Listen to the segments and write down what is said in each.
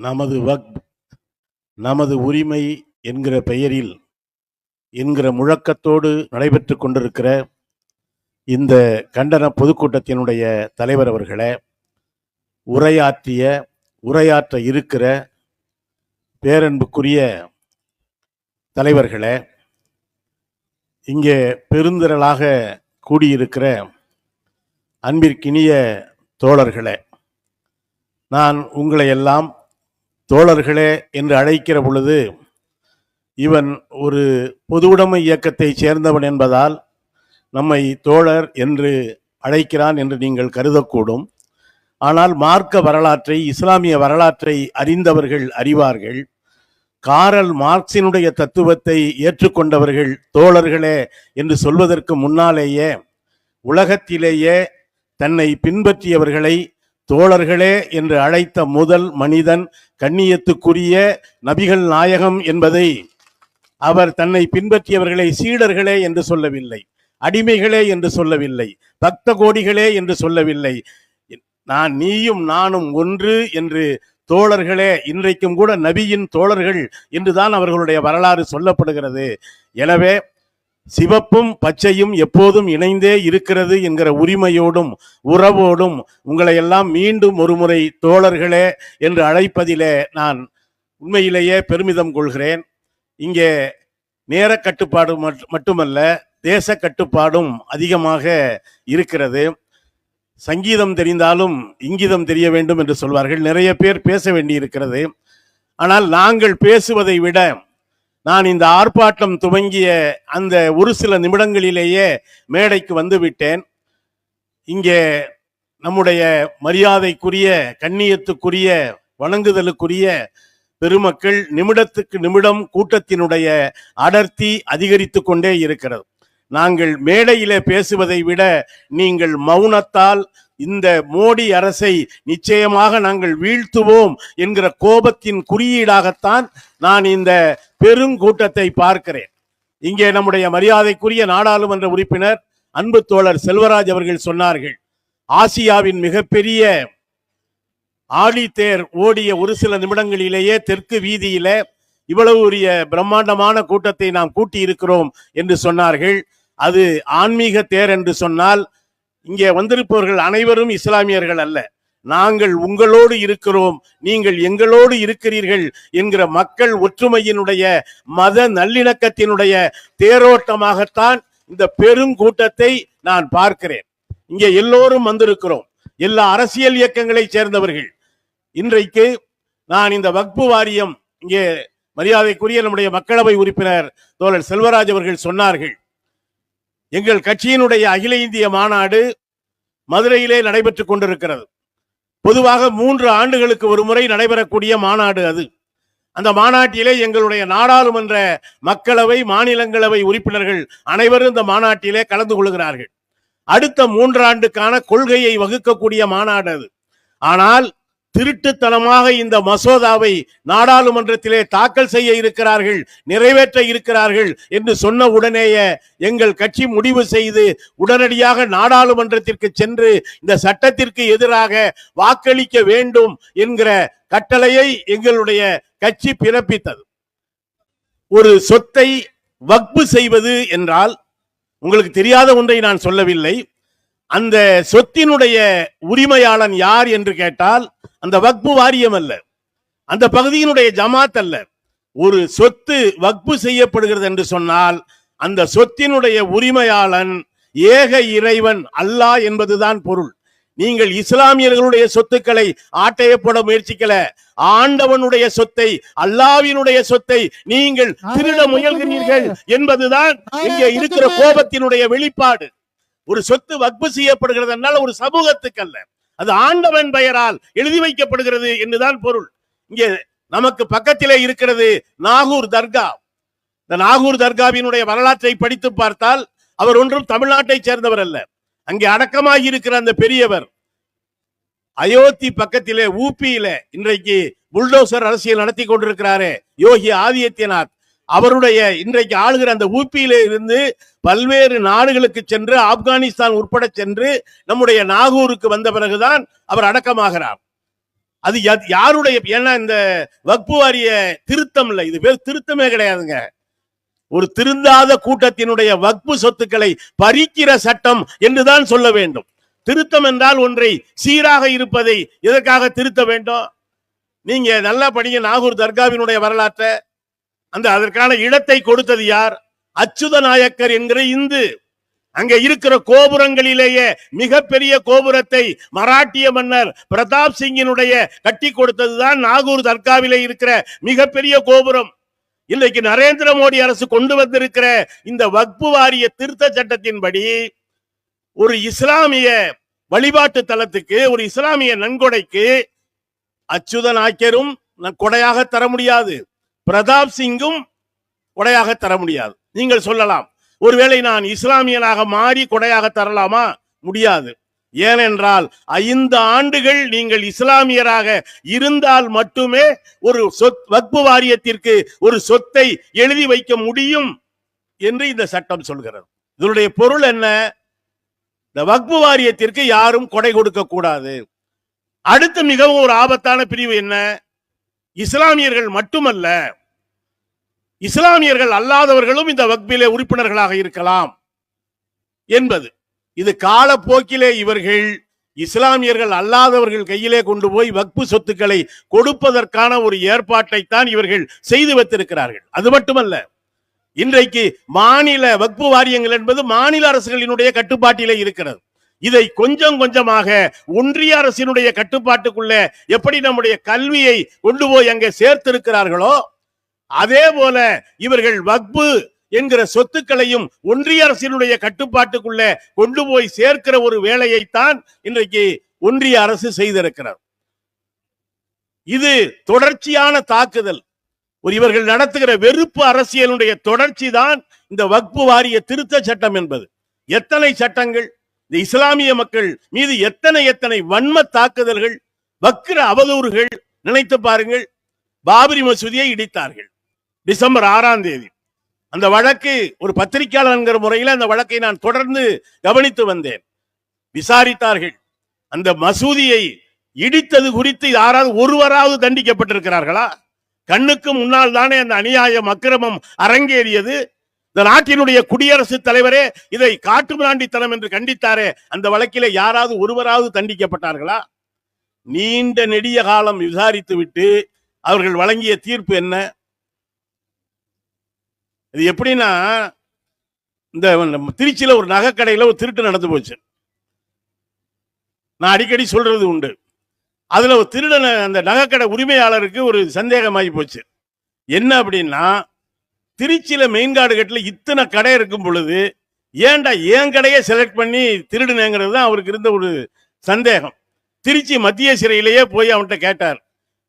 நமது வக் நமது உரிமை என்கிற பெயரில் என்கிற முழக்கத்தோடு நடைபெற்று கொண்டிருக்கிற இந்த கண்டன பொதுக்கூட்டத்தினுடைய தலைவர் அவர்களே உரையாற்றிய உரையாற்ற இருக்கிற பேரன்புக்குரிய தலைவர்களே இங்கே பெருந்திரளாக கூடியிருக்கிற அன்பிற்கினிய தோழர்களே நான் உங்களை எல்லாம் தோழர்களே என்று அழைக்கிற பொழுது இவன் ஒரு பொதுவுடைமை இயக்கத்தைச் சேர்ந்தவன் என்பதால் நம்மை தோழர் என்று அழைக்கிறான் என்று நீங்கள் கருதக்கூடும். ஆனால் மார்க்க வரலாற்றை இஸ்லாமிய வரலாற்றை அறிந்தவர்கள் அறிவார்கள். காரல் மார்க்சினுடைய தத்துவத்தை ஏற்றுக்கொண்டவர்கள் தோழர்களே என்று சொல்வதற்கு முன்னாலேயே உலகத்திலேயே தன்னை பின்பற்றியவர்களை தோழர்களே என்று அழைத்த முதல் மனிதன் கண்ணியத்துக்குரிய நபிகள் நாயகம் என்பதை அவர் தன்னை பின்பற்றியவர்களை சீடர்களே என்று சொல்லவில்லை அடிமைகளே என்று சொல்லவில்லை பக்த கோடிகளே என்று சொல்லவில்லை. நான் நீயும் நானும் ஒன்று என்று தோழர்களே இன்றைக்கும் கூட நபியின் தோழர்கள் என்றுதான் அவர்களுடைய வரலாறு சொல்லப்படுகிறது. எனவே சிவப்பும் பச்சையும் எப்போதும் இணைந்தே இருக்கிறது என்கிற உரிமையோடும் உறவோடும் உங்களை எல்லாம் மீண்டும் ஒருமுறை தோழர்களே என்று அழைப்பதிலே நான் உண்மையிலேயே பெருமிதம் கொள்கிறேன். இங்கே நேர கட்டுப்பாடு மட்- மட்டுமல்ல தேச கட்டுப்பாடும் அதிகமாக இருக்கிறது. சங்கீதம் தெரிந்தாலும் இங்கிதம் தெரிய வேண்டும் என்று சொல்வார்கள். நிறைய பேர் பேச வேண்டி இருக்கிறது ஆனால் நாங்கள் பேசுவதை விட நான் இந்த ஆர்ப்பாட்டம் துவங்கிய அந்த ஒரு சில நிமிடங்களிலேயே மேடைக்கு வந்து விட்டேன் இங்கே நம்முடைய மரியாதைக்குரிய கண்ணியத்துக்குரிய வணங்குதலுக்குரிய பெருமக்கள் நிமிடத்துக்கு நிமிடம் கூட்டத்தினுடைய அடர்த்தி அதிகரித்து கொண்டே இருக்கிறது. நாங்கள் மேடையிலே பேசுவதை விட நீங்கள் மௌனத்தால் இந்த மோடி அரசை நிச்சயமாக நாங்கள் வீழ்த்துவோம் என்கிற கோபத்தின் குறியீடாகத்தான் நான் இந்த பெருங்கூட்டத்தை பார்க்கிறேன். இங்கே நம்முடைய மரியாதைக்குரிய நாடாளுமன்ற உறுப்பினர் அன்பு தோழர் செல்வராஜ் அவர்கள் சொன்னார்கள். ஆசியாவின் மிகப்பெரிய ஆழித்தேர் ஓடிய ஒரு சில நிமிடங்களிலேயே தெற்கு வீதியில இவ்வளவு உரிய பிரம்மாண்டமான கூட்டத்தை நாம் கூட்டி இருக்கிறோம் என்று சொன்னார்கள். அது ஆன்மீக தேர் என்று சொன்னால் இங்கே வந்திருப்பவர்கள் அனைவரும் இஸ்லாமியர்கள் அல்ல. நாங்கள் உங்களோடு இருக்கிறோம் நீங்கள் எங்களோடு இருக்கிறீர்கள் என்கிற மக்கள் ஒற்றுமையினுடைய மத நல்லிணக்கத்தினுடைய தேரோட்டமாகத்தான் இந்த பெருங்கூட்டத்தை நான் பார்க்கிறேன். இங்கே எல்லோரும் வந்திருக்கிறோம். எல்லா அரசியல் இயக்கங்களை சேர்ந்தவர்கள். இன்றைக்கு நான் இந்த வக்பு வாரியம் இங்கே மரியாதைக்குரிய நம்முடைய மக்களவை உறுப்பினர் தோழர் செல்வராஜ் அவர்கள் சொன்னார்கள். எங்கள் கட்சியினுடைய அகில இந்திய மாநாடு மதுரையிலே நடைபெற்றுக் கொண்டிருக்கிறது. பொதுவாக மூன்று ஆண்டுகளுக்கு ஒரு முறை நடைபெறக்கூடிய மாநாடு அது. அந்த மாநாட்டிலே எங்களுடைய நாடாளுமன்ற மக்களவை மாநிலங்களவை உறுப்பினர்கள் அனைவரும் இந்த மாநாட்டிலே கலந்து கொள்கிறார்கள். அடுத்த மூன்றாண்டுக்கான கொள்கையை வகுக்கக்கூடிய மாநாடு அது. ஆனால் திருட்டுத்தனமாக இந்த மசோதாவை நாடாளுமன்றத்திலே தாக்கல் செய்ய இருக்கிறார்கள் நிறைவேற்ற இருக்கிறார்கள் என்று சொன்ன உடனேயே எங்கள் கட்சி முடிவு செய்து உடனடியாக நாடாளுமன்றத்திற்கு சென்று இந்த சட்டத்திற்கு எதிராக வாக்களிக்க வேண்டும் என்கிற கட்டளையை எங்களுடைய கட்சி பிறப்பித்தது. ஒரு சொத்தை வக்பு செய்வது என்றால் உங்களுக்கு தெரியாத ஒன்றை நான் சொல்லவில்லை. அந்த சொத்தினுடைய உரிமையாளன் யார் என்று கேட்டால் அந்த வக்பு வாரியம் அல்ல. அந்த பகுதியினுடைய ஜமாத் அல்ல. ஒரு சொத்து வக்பு செய்யப்படுகிறது என்று சொன்னால் அந்த சொத்தினுடைய உரிமையாளன் ஏக இறைவன் அல்லாஹ் என்பதுதான் பொருள். நீங்கள் இஸ்லாமியர்களுடைய சொத்துக்களை ஆட்டையப்பட முயற்சிக்கல. ஆண்டவனுடைய சொத்தை அல்லாவினுடைய சொத்தை நீங்கள் திருட முயல்கிறீர்கள் என்பதுதான் இங்கே இருக்கிற கோபத்தினுடைய வெளிப்பாடு. ஒரு சொத்து வக்பு செய்யப்படுகிறது என்றால் ஒரு சமூகத்துக்கு அல்ல அது ஆண்டவன் பெயரால் எழுதி வைக்கப்படுகிறது என்றுதான் பொருள். இங்கே நமக்கு பக்கத்திலே இருக்கிறது நாகூர் தர்கா. இந்த நாகூர் தர்காவினுடைய வரலாற்றை படித்து பார்த்தால் அவர் ஒன்றும் தமிழ்நாட்டை சேர்ந்தவர் அல்ல. அங்கே அடக்கமாகி இருக்கிற அந்த பெரியவர் அயோத்தி பக்கத்திலே ஊபியில இன்றைக்கு புல்டோசர் அரசியல் நடத்தி கொண்டிருக்கிறாரே யோகி ஆதித்யநாத். அவருடைய இன்றைக்கு ஆளுகிற அந்த ஊப்பியிலே இருந்து பல்வேறு நாடுகளுக்கு சென்று ஆப்கானிஸ்தான் உட்பட சென்று நம்முடைய நாகூருக்கு வந்த பிறகுதான் அவர் அடக்கமாகிறார். அது யா- யாருடைய ஏன்னா இந்த வக்பு வாரிய திருத்தம் இல்லை. இது பேர் திருத்தமே கிடையாதுங்க. ஒரு திருந்தாத கூட்டத்தினுடைய வக்பு சொத்துக்களை பறிக்கிற சட்டம் என்றுதான் சொல்ல வேண்டும். திருத்தம் என்றால் ஒன்றை சீராக இருப்பதை எதற்காக திருத்த வேண்டும்? நீங்க நல்லா படிங்க நாகூர் தர்காவினுடைய வரலாற்றை. அந்த அதற்கான இடத்தை கொடுத்தது யார்? அச்சுத நாயக்கர் என்கிற இந்து. அங்க இருக்கிற கோபுரங்களிலேயே மிகப்பெரிய கோபுரத்தை மராட்டிய மன்னர் பிரதாப் சிங்கினுடைய கட்டி கொடுத்ததுதான் நாகூர் தர்காவிலே இருக்கிற மிகப்பெரிய கோபுரம். இன்றைக்கு நரேந்திர மோடி அரசு கொண்டு வந்திருக்கிற இந்த வக்பு வாரிய திருத்த சட்டத்தின்படி ஒரு இஸ்லாமிய வழிபாட்டு தலத்துக்கு ஒரு இஸ்லாமிய நன்கொடைக்கு அச்சுத நாயக்கரும் கொடையாக தர முடியாது. பிரதாப் சிங்கும் கொடையாக தர முடியாது. நீங்கள் சொல்லலாம் ஒருவேளை நான் இஸ்லாமியனாக மாறி கொடையாக தரலாமா? முடியாது. ஏனென்றால் ஐந்து ஆண்டுகள் நீங்கள் இஸ்லாமியராக இருந்தால் மட்டுமே ஒரு சொத் வக்பு வாரியத்திற்கு ஒரு சொத்தை எழுதி வைக்க முடியும் என்று இந்த சட்டம் சொல்கிறது. இதனுடைய பொருள் என்ன? இந்த வக்பு வாரியத்திற்கு யாரும் கொடை கொடுக்க கூடாது. அடுத்து மிகவும் ஒரு ஆபத்தான பிரிவு என்ன? இஸ்லாமியர்கள் மட்டுமல்ல இஸ்லாமியர்கள் அல்லாதவர்களும் இந்த வக்பிலே உறுப்பினர்களாக இருக்கலாம் என்பது. இது காலப்போக்கிலே இவர்கள் இஸ்லாமியர்கள் அல்லாதவர்கள் கையிலே கொண்டு போய் வக்பு சொத்துக்களை கொடுப்பதற்கான ஒரு ஏற்பாட்டை தான் இவர்கள் செய்து வைத்திருக்கிறார்கள். அது மட்டுமல்ல இன்றைக்கு மாநில வக்பு வாரியங்கள் என்பது மாநில அரசுகளினுடைய கட்டுப்பாட்டிலே இருக்கிறது. இதை கொஞ்சம் கொஞ்சமாக ஒன்றிய அரசினுடைய கட்டுப்பாட்டுக்குள்ள எப்படி நம்முடைய கல்வியை கொண்டு போய் அங்கே சேர்த்திருக்கிறார்களோ அதே போல இவர்கள் வக்பு என்கிற சொத்துக்களையும் ஒன்றிய அரசினுடைய கட்டுப்பாட்டுக்குள்ள கொண்டு போய் சேர்க்கிற ஒரு வேலையைத்தான் இன்றைக்கு ஒன்றிய அரசு செய்திருக்கிறார். இது தொடர்ச்சியான தாக்குதல். ஒரு இவர்கள் நடத்துகிற வெறுப்பு அரசியலுடைய தொடர்ச்சி தான் இந்த வக்பு வாரிய திருத்த சட்டம் என்பது. எத்தனை சட்டங்கள்? இந்த இஸ்லாமிய மக்கள் மீது எத்தனை எத்தனை வன்ம தாக்குதல்கள் வக்கிர அவதூறுகள் நினைத்து பாருங்கள். பாபரி மசூதியை இடித்தார்கள். டிசம்பர் ஆறாம் தேதி. அந்த வழக்கு ஒரு பத்திரிகையாளர் என்கிற முறையில் அந்த வழக்கை நான் தொடர்ந்து கவனித்து வந்தேன். விசாரித்தார்கள். அந்த மசூதியை இடித்தது குறித்து யாராவது ஒருவராவது தண்டிக்கப்பட்டிருக்கிறார்களா? கண்ணுக்கு முன்னால் தானே அந்த அநியாயம் அக்கிரமம் அரங்கேறியது. இந்த நாட்டினுடைய குடியரசுத் தலைவரே இதை காட்டுமிராண்டித்தனம் என்று கண்டித்தாரே. அந்த வழக்கிலே யாராவது ஒருவராவது தண்டிக்கப்பட்டார்களா? நீண்ட நெடிய காலம் விசாரித்து விட்டு அவர்கள் வழங்கிய தீர்ப்பு என்ன? இது எப்படின்னா இந்த திருச்சியில் ஒரு நகைக்கடையில் ஒரு திருட்டு நடந்து போச்சு. நான் அடிக்கடி சொல்றது உண்டு. அதில் ஒரு திருடனை அந்த நகைக்கடை உரிமையாளருக்கு ஒரு சந்தேகமாகி போச்சு. என்ன அப்படின்னா திருச்சியில் மெயின் கார்டு கட்டில் இத்தனை கடை இருக்கும் பொழுது ஏன்டா என் கடையை செலக்ட் பண்ணி திருடுனேங்கிறது தான் அவருக்கு இருந்த ஒரு சந்தேகம். திருச்சி மத்திய சிறையிலேயே போய் அவன்கிட்ட கேட்டார்.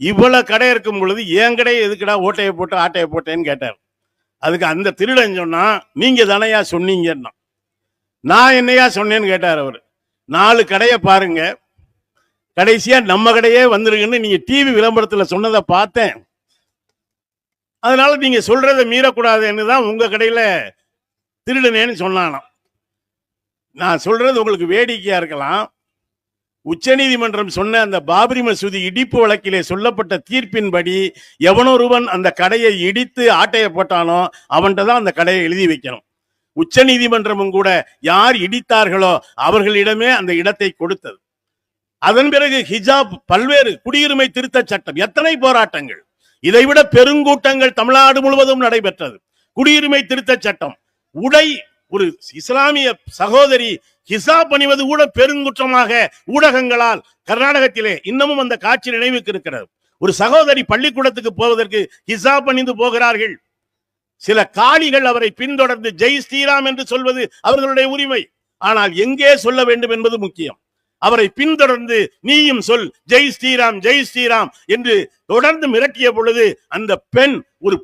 இவ்வளோ கடை இருக்கும் பொழுது என் கடையை எதுக்குடா ஓட்டையை போட்டு ஆட்டையை போட்டேன்னு கேட்டார். அதுக்கு அந்த திருடன் சொன்னா நீங்க தானையா சொன்னீங்கன்னா நான் என்னையா சொன்னேன்னு கேட்டார் அவர். நாலு கடையை பாருங்க. கடைசியா நம்ம கடையே வந்துருங்கன்னு நீங்க டிவி விளம்பரத்துல சொன்னதை பார்த்தேன். அதனால நீங்க சொல்றதை மீறக்கூடாதுன்னு தான் உங்க கடையில திருடனேன்னு சொன்னானாம். நான் சொல்றது உங்களுக்கு வேடிக்கையா இருக்கலாம். உச்சநீதிமன்றம் சொன்ன அந்த பாபரி மசூதி இடிப்பு வழக்கிலே சொல்லப்பட்ட தீர்ப்பின்படி எவனொருவன் அந்த கடையை இடித்து ஆட்டைய போட்டானோ அவன்கிட்ட தான் அந்த கடையை எழுதி வைக்கணும். உச்சநீதிமன்றமும் கூட யார் இடித்தார்களோ அவர்களிடமே அந்த இடத்தை கொடுத்தது. அதன் பிறகு ஹிஜாப் பல்வேறு குடியுரிமை திருத்த சட்டம் எத்தனை போராட்டங்கள். இதைவிட பெருங்கூட்டங்கள் தமிழ்நாடு முழுவதும் நடைபெற்றது. குடியுரிமை திருத்த சட்டம் உடை ஒரு இஸ்லாமிய சகோதரி ஹிசாப் அணிவது கூட பெருங்குற்றமாக ஊடகங்களால் கர்நாடகத்திலே இன்னமும் அந்த காட்சி நினைவுக்கு இருக்கிறது. ஒரு சகோதரி பள்ளிக்கூடத்துக்கு போவதற்கு ஹிசாப் அணிந்து போகிறார்கள். சில காணிகள் அவரை பின்தொடர்ந்து ஜெய் ஸ்ரீராம் என்று சொல்வது அவர்களுடைய உரிமை. ஆனால் எங்கே சொல்ல வேண்டும் என்பது முக்கியம். அவரை பின்தொடர்ந்து நீயும் சொல் ஜெய் ஸ்ரீராம் ஜெய் ஸ்ரீராம் என்று தொடர்ந்து மிரட்டிய பொழுது அந்த பெண் ஒரு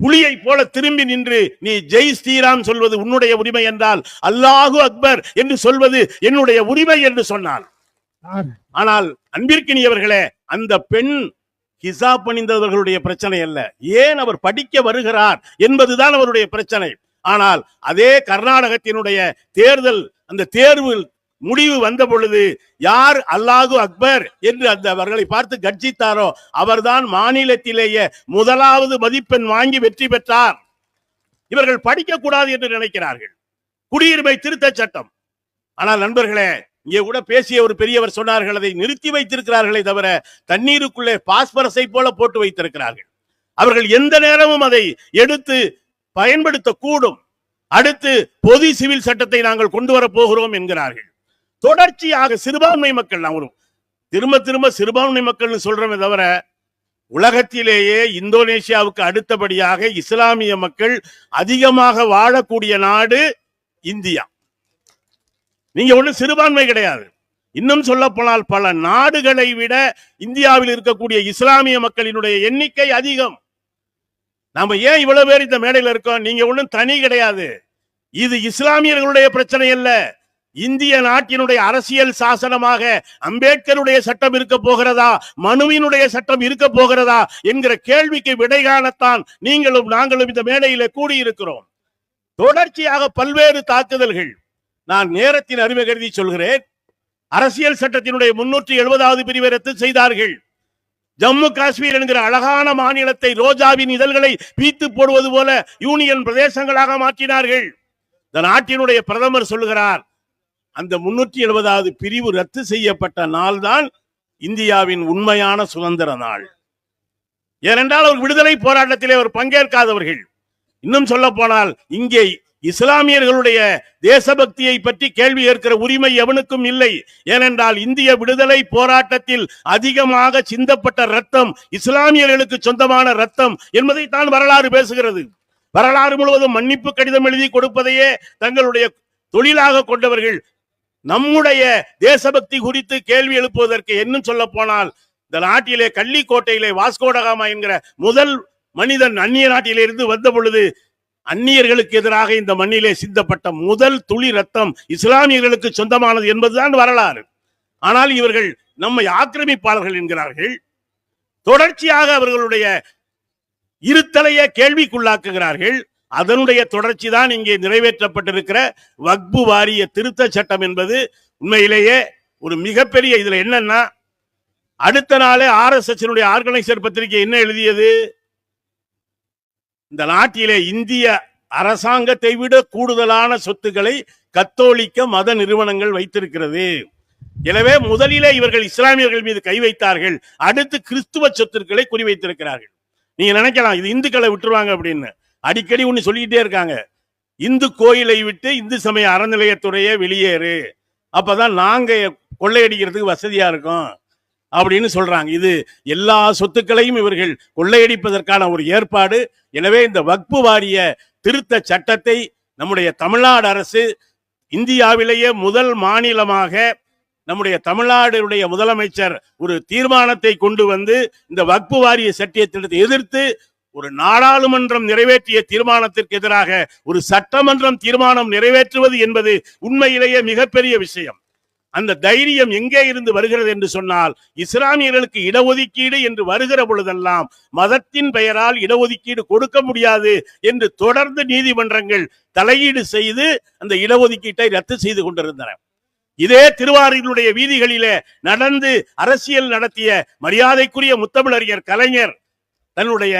புலியை போல திரும்பி நின்று நீ ஜெய் ஸ்ரீராம் சொல்வது உன்னுடைய உரிமை என்றால் அல்லாஹு அக்பர் என்று சொல்வது என்னுடைய உரிமை என்று சொன்னாள் ஆனால் அன்பிற்கினியவர்களே அந்த பெண் ஹிசாப் பணிந்தவர்களுடைய பிரச்சனை அல்ல. ஏன் அவர் படிக்க வருகிறார் என்பதுதான் அவருடைய பிரச்சனை. ஆனால் அதே கர்நாடகத்தினுடைய தேர்தல் அந்த தேர்வு முடிவு வந்த பொழுது யார் அல்லாஹு அக்பர் என்று அந்த அவர்களை பார்த்து கர்ஜித்தாரோ அவர்தான் மாநிலத்திலேயே முதலாவது மதிப்பெண் வாங்கி வெற்றி பெற்றார். இவர்கள் படிக்க கூடாது என்று நினைக்கிறார்கள். குடியுரிமை திருத்த சட்டம். ஆனால் நண்பர்களே இங்கே கூட பேசிய ஒரு பெரியவர் சொன்னார்கள் அதை நிறுத்தி வைத்திருக்கிறார்களே தவிர தண்ணீருக்குள்ளே பாஸ்பரஸை போல போட்டு வைத்திருக்கிறார்கள். அவர்கள் எந்த நேரமும் அதை எடுத்து பயன்படுத்த கூடும் அடுத்து பொது சிவில் சட்டத்தை நாங்கள் கொண்டு வரப் போகிறோம் என்கிறார்கள். தொடர்ச்சியாக சிறுபான்மை மக்கள் நான் வரும் திரும்ப திரும்ப சிறுபான்மை மக்கள்னு சொல்றமே தவிர உலகத்திலேயே இந்தோனேஷியாவுக்கு அடுத்தபடியாக இஸ்லாமிய மக்கள் அதிகமாக வாழக்கூடிய நாடு இந்தியா. நீங்க ஒண்ணு சிறுபான்மை கிடையாது. இன்னும் சொல்ல போனால் பல நாடுகளை விட இந்தியாவில் இருக்கக்கூடிய இஸ்லாமிய மக்களினுடைய எண்ணிக்கை அதிகம். நாம ஏன் இவ்வளவு பேர் இந்த மேடையில் இருக்கோம்? நீங்க ஒண்ணும் தனி கிடையாது. இது இஸ்லாமியர்களுடைய பிரச்சனை அல்ல. இந்திய நாட்டினுடைய அரசியல் சாசனமாக அம்பேத்கருடைய சட்டம் இருக்க போகிறதா? மனுவினுடைய சட்டம் இருக்க போகிறதா? என்கிற கேள்விக்கு விடை காணத்தான் நீங்களும் நாங்களும் இந்த மேடையில கூடியிருக்கிறோம். தொடர்ச்சியாக பல்வேறு தாக்குதல்கள். நான் நேரத்தின் அருமை கருதி சொல்கிறேன். அரசியல் சட்டத்தினுடைய முன்னூற்றி எழுபதாவது பிரிவை ரத்து செய்தார்கள். ஜம்மு காஷ்மீர் என்கிற அழகான மாநிலத்தை ரோஜாவின் இதழ்களை பீத்து போடுவது போல யூனியன் பிரதேசங்களாக மாற்றினார்கள். இந்த நாட்டினுடைய பிரதமர் சொல்லுகிறார் அந்த முன்னூற்றி எழுபதாவது பிரிவு ரத்து செய்யப்பட்ட நாள்தான் இந்தியாவின் உண்மையான சுதந்திர நாள். ஏனென்றால் அவர் விடுதலை போராட்டத்திலே அவர் பங்கேற்காதவர்கள். இன்னும் சொல்ல போனால் இங்கே இஸ்லாமியர்களுடைய தேசபக்தியை பற்றி கேள்வி ஏற்கிற உரிமை எவனுக்கும் இல்லை. ஏனென்றால் இந்திய விடுதலை போராட்டத்தில் அதிகமாக சிந்தப்பட்ட ரத்தம் இஸ்லாமியர்களுக்கு சொந்தமான ரத்தம் என்பதை தான் வரலாறு பேசுகிறது. வரலாறு முழுவதும் மன்னிப்பு கடிதம் எழுதி கொடுப்பதையே தங்களுடைய தொழிலாக கொண்டவர்கள் நம்முடைய தேசபக்தி குறித்து கேள்வி எழுப்புவதற்கு இன்னும் சொல்ல போனால் இந்த நாட்டிலே கள்ளிக்கோட்டையிலே வாஸ்கோடகாமா என்கிற முதல் மனிதன் அந்நிய நாட்டிலிருந்து வந்த பொழுது அந்நியர்களுக்கு எதிராக இந்த மண்ணிலே சிந்தப்பட்ட முதல் துளி ரத்தம் இஸ்லாமியர்களுக்கு சொந்தமானது என்பதுதான் வரலாறு. ஆனால் இவர்கள் நம்மை ஆக்கிரமிப்பாளர்கள் என்கிறார்கள். தொடர்ச்சியாக அவர்களுடைய இருத்தலைய கேள்விக்குள்ளாக்குகிறார்கள். அதனுடைய தொடர்ச்சி தான் இங்கே நிறைவேற்றப்பட்டிருக்கிற வக்பு வாரிய திருத்த சட்டம் என்பது உண்மையிலேயே ஒரு மிகப்பெரிய இதுல என்னன்னா அடுத்த நாளே ஆர் எஸ் எஸ் ஆர்கனைசர் பத்திரிகை என்ன எழுதியது? இந்த நாட்டிலே இந்திய அரசாங்கத்தை விட கூடுதலான சொத்துக்களை கத்தோலிக்க மத நிறுவனங்கள் வைத்திருக்கிறது. எனவே முதலிலே இவர்கள் இஸ்லாமியர்கள் மீது கை வைத்தார்கள். அடுத்து கிறிஸ்துவ சொத்துக்களை குறிவைத்திருக்கிறார்கள். நீங்க நினைக்கலாம் இது இந்துக்களை விட்டுருவாங்க அப்படின்னு. அடிக்கடி ஒன்று சொல்லிக்கிட்டே இருக்காங்க. இந்து கோயிலை விட்டு இந்து சமய அறநிலையத்துறையே வெளியேறு. அப்பதான் நாங்க கொள்ளையடிக்கிறதுக்கு வசதியா இருக்கும் அப்படின்னு சொல்றாங்க. இது எல்லா சொத்துக்களையும் இவர்கள் கொள்ளையடிப்பதற்கான ஒரு ஏற்பாடு. எனவே இந்த வக்பு வாரிய திருத்த சட்டத்தை நம்முடைய தமிழ்நாடு அரசு இந்தியாவிலேயே முதல் மாநிலமாக நம்முடைய தமிழ்நாடுடைய முதலமைச்சர் ஒரு தீர்மானத்தை கொண்டு வந்து இந்த வக்பு வாரிய சட்டியத்திட்டத்தை எதிர்த்து ஒரு நாடாளுமன்றம் நிறைவேற்றிய தீர்மானத்திற்கு எதிராக ஒரு சட்டமன்றம் தீர்மானம் நிறைவேற்றுவது என்பது உண்மையிலேயே மிகப்பெரிய விஷயம். அந்த தைரியம் எங்கே இருந்து வருகிறது என்று சொன்னால் இஸ்லாமியர்களுக்கு இடஒதுக்கீடு என்று வருகிற பொழுதெல்லாம் மதத்தின் பெயரால் இடஒதுக்கீடு கொடுக்க முடியாது என்று தொடர்ந்து நீதிமன்றங்கள் தலையீடு செய்து அந்த இடஒதுக்கீட்டை ரத்து செய்து கொண்டிருந்தன. இதே திருவாரூருடைய வீதிகளிலே நடந்து அரசியல் நடத்திய மரியாதைக்குரிய முத்தமிழறிஞர் கலைஞர் தன்னுடைய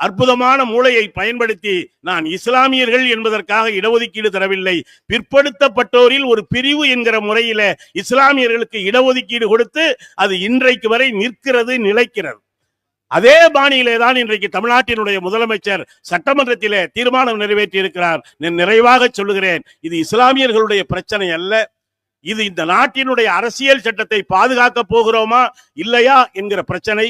அற்புதமான மூளையை பயன்படுத்தி நான் இஸ்லாமியர்கள் என்பதற்காக இடஒதுக்கீடு தரவில்லை. பிற்படுத்தப்பட்டோரில் ஒரு பிரிவு என்கிற முறையில இஸ்லாமியர்களுக்கு இடஒதுக்கீடு கொடுத்து அது இன்றைக்கு வரை நிற்கிறது நிலைக்கிறது. அதே பாணியிலே தான் இன்றைக்கு தமிழ்நாட்டினுடைய முதலமைச்சர் சட்டமன்றத்திலே தீர்மானம் நிறைவேற்றி இருக்கிறார் நான் நிறைவாக சொல்லுகிறேன் இது இஸ்லாமியர்களுடைய பிரச்சனை அல்ல. இது இந்த நாட்டினுடைய அரசியல் சட்டத்தை பாதுகாக்க போகிறோமா இல்லையா என்கிற பிரச்சனை.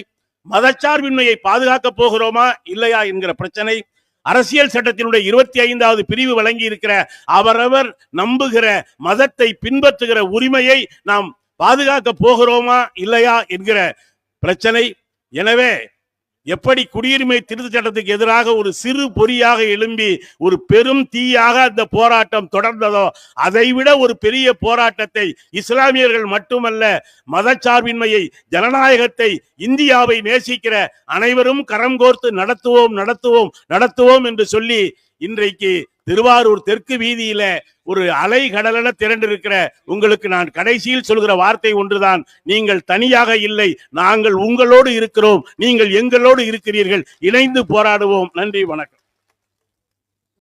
மதச்சார்பின்மையை பாதுகாக்க போகிறோமா இல்லையா என்கிற பிரச்சனை. அரசியல் சட்டத்தினுடைய இருபத்தி ஐந்தாவது பிரிவு வழங்கி இருக்கிற அவரவர் நம்புகிற மதத்தை பின்பற்றுகிற உரிமையை நாம் பாதுகாக்க போகிறோமா இல்லையா என்கிற பிரச்சனை. எனவே எப்படி குடியுரிமை திருத்த சட்டத்துக்கு எதிராக ஒரு சிறு பொறியாக எழும்பி ஒரு பெரும் தீயாக அந்த போராட்டம் தொடர்ந்ததோ அதைவிட ஒரு பெரிய போராட்டத்தை இஸ்லாமியர்கள் மட்டுமல்ல மதச்சார்பின்மையை ஜனநாயகத்தை இந்தியாவை நேசிக்கிற அனைவரும் கரம் கோர்த்து நடத்துவோம் நடத்துவோம் நடத்துவோம் என்று சொல்லி இன்றைக்கு திருவாரூர் தெற்கு வீதியில ஒரு அலை கடலென திரண்டிருக்கிற உங்களுக்கு நான் கடைசியில் சொல்கிற வார்த்தை ஒன்றுதான். நீங்கள் தனியாக இல்லை நாங்கள் உங்களோடு இருக்கிறோம் நீங்கள் எங்களோடு இருக்கிறீர்கள் இணைந்து போராடுவோம். நன்றி வணக்கம்.